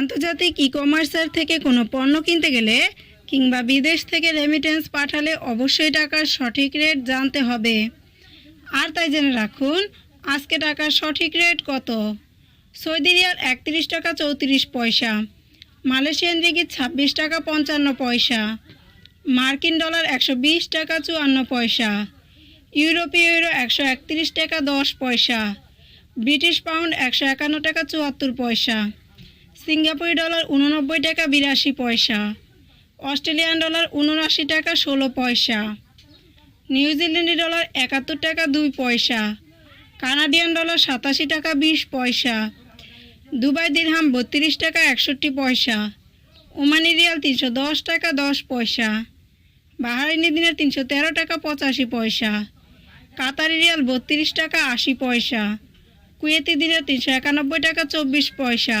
আন্তর্জাতিক ই কমার্সের থেকে কোনো পণ্য কিনতে গেলে কিংবা বিদেশ থেকে রেমিটেন্স পাঠালে অবশ্যই টাকার সঠিক রেট জানতে হবে। আর তাই জেনে রাখুন, আজকে টাকার সঠিক রেট কত? সৌদি রিয়াল একত্রিশ টাকা চৌত্রিশ পয়সা, মালয়েশিয়ান রিগিট ছাব্বিশ টাকা পঞ্চান্ন পয়সা, মার্কিন ডলার একশো বিশ টাকা চুয়ান্ন পয়সা, ইউরোপীয় ইউরো একশো একত্রিশ টাকা দশ পয়সা, ব্রিটিশ পাউন্ড একশো একান্ন টাকা চুয়াত্তর পয়সা সিঙ্গাপুরি ডলার উননব্বই টাকা বিরাশি পয়সা, অস্ট্রেলিয়ান ডলার উনআশি টাকা ষোলো পয়সা নিউজিল্যান্ডি ডলার একাত্তর টাকা দুই পয়সা, কানাডিয়ান ডলার সাতাশি টাকা বিশ পয়সা, দুবাই দিরহাম বত্রিশ টাকা একষট্টি পয়সা, ওমানি রিয়াল তিনশো দশ টাকা দশ পয়সা, বাহারিনি দিনের তিনশো তেরো টাকা পঁচাশি পয়সা, কাতারি রিয়াল বত্রিশ টাকা আশি পয়সা, কুয়েতি দিনের তিনশো একানব্বই টাকা চব্বিশ পয়সা